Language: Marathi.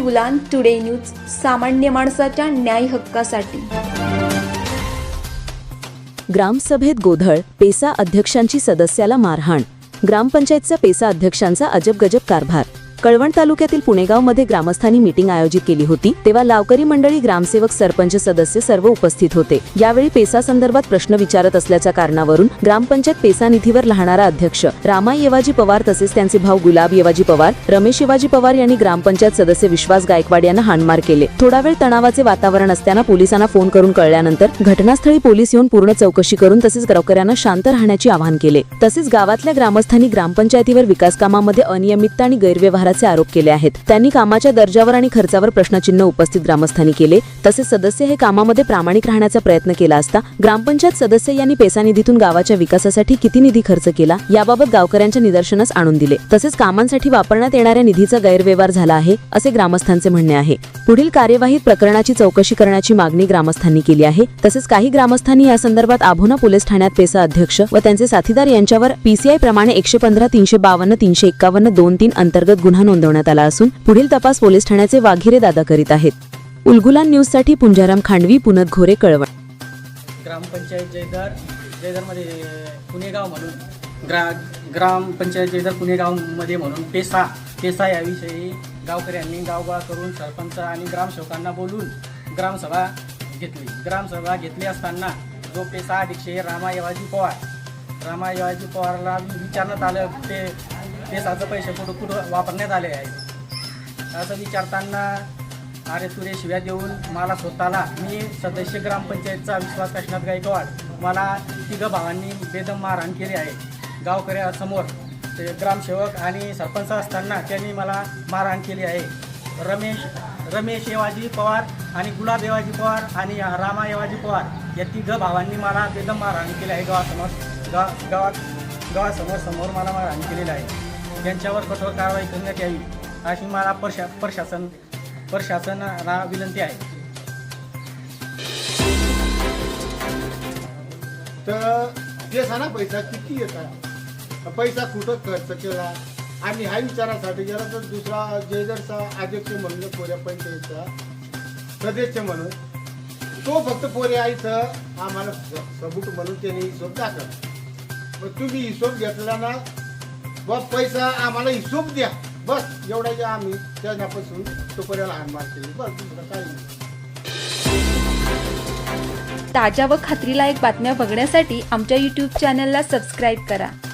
उलान टुडे न्यूज सामान्य माणसाच्या न्याय हक्कासाठी. ग्रामसभेत गोधळ पेसा अध्यक्षांची सदस्याला मारहाण ग्रामपंचायतचा पेसा अध्यक्षांचा अजबगजब कारभार कळवण तालुक्यातील पुणेगावमध्ये ग्रामस्थांनी मीटिंग आयोजित केली होती तेव्हा लावकरी मंडळी ग्रामसेवक सरपंच सदस्य सर्व उपस्थित होते. यावेळी पेसा संदर्भात प्रश्न विचारत असल्याच्या कारणावरून ग्रामपंचायत पेसा निधीवर राहणारा अध्यक्ष रामा येवाजी पवार तसेच त्यांचे भाऊ गुलाब येवाजी पवार रमेश येवाजी पवार यांनी ग्रामपंचायत सदस्य विश्वास गायकवाड यांना हाणमार केले. थोडा वेळ तणावाचे वातावरण असताना पोलिसांना फोन करून कळल्यानंतर घटनास्थळी पोलीस येऊन पूर्ण चौकशी करून तसेच गावकऱ्यांना शांत राहण्याचे आवाहन केले. तसेच गावातल्या ग्रामस्थांनी ग्रामपंचायतीवर विकास कामामध्ये अनियमितता आणि गैरव्यवहाराचे आरोप केले आहेत. त्यांनी कामाच्या दर्जावर आणि खर्चावर प्रश्नचिन्ह उपस्थित ग्रामस्थांनी केले. तसेच सदस्य हे कामामध्ये प्रामाणिक राहण्याचा प्रयत्न केला असता ग्रामपंचायत सदस्य यांनी पेसा निधीतून गावाच्या विकासासाठी किती निधी खर्च केला याबाबत गावकऱ्यांच्या निदर्शनास आणून दिले. तसेच कामांसाठी वापरण्यात येणाऱ्या निधीचा गैरव्यवहार झाला आहे असे ग्रामस्थांचे म्हणणे आहे. पुढील कार्यवाहीत प्रकरणाची चौकशी करण्याची मागणी ग्रामस्थांनी केली आहे. तसेच काही ग्रामस्थांनी या संदर्भात आभोना पोलीस ठाण्यात पेसा अध्यक्ष व त्यांचे साथीदार यांच्यावर पीसीआय प्रमाणे एकशे पंधरा तीनशे बावन्न तीनशे एक्कावन्न दोन तीन अंतर्गत गुन्हा नोंदवण्यात आला असून पुढील तपास पोलीस ठाण्याचे वाघिरे दादा करीत आहेत. उलगुलान न्यूजसाठी पुंजाराम खांडवी पुनत घोरे कळवण. ग्रामपंचायत जयदार जयदारमध्ये पुणेगाव म्हणून ग्रा ग्रामपंचायत जयदार पुणेगावमध्ये म्हणून पेसा पेसा याविषयी गावकऱ्यांनी गावगोळा करून सरपंच आणि ग्रामसेवकांना बोलून ग्रामसभा घेतली. ग्रामसभा घेतली असताना जो पेसा अधीक्षे रामा पवार. रामा पवारला विचारण्यात आलं ते पेसाचं पैसे कुठं कुठं वापरण्यात आले आहेत. असं विचारताना अरे सुरेश शिव्या देऊन मला स्वतःला मी सदस्य ग्रामपंचायतचा विश्वास काशीनाथ गायकवाड? मला तिघं भावांनी बेदम मारहाण केली आहे. गावकऱ्यासमोर ते ग्रामसेवक आणि सरपंच असताना त्यांनी मला मारहाण केली आहे. रमेश रमेश येवाजी पवार आणि गुलाब येवाजी पवार आणि रामा येवाजी पवार या तिघं भावांनी मला बेदम मारहाण केली आहे. गावासमोर गा गावात गावासमोर समोर मला मारहाण केलेलं आहे. यांच्यावर कठोर कारवाई करण्यात यावी अशी मला प्रशा प्रशासन प्रशासनाला विनंती आहे. तर ते सांगा पैसा किती येतात पैसा कुठं खर्च केला? आणि ह्या विचारासाठी जरा तर दुसरा जयदरचा अध्यक्ष म्हणून पोऱ्या पंचायतचा सदस्य म्हणून तो फक्त पोरे आईचं आम्हाला सबूत म्हणून त्याने हिशोब दाखवला. मग तुम्ही हिशोब घेतला ना बस पैसा आम्हाला हिशोब द्या. बस एवढा जे आम्ही त्याच्यापासून तो हानमार केली. बस दुसरं काही नाही. ताज्या व खात्रीलायक बातम्या बघण्यासाठी आमच्या यूट्यूब चॅनलला सबस्क्राईब करा.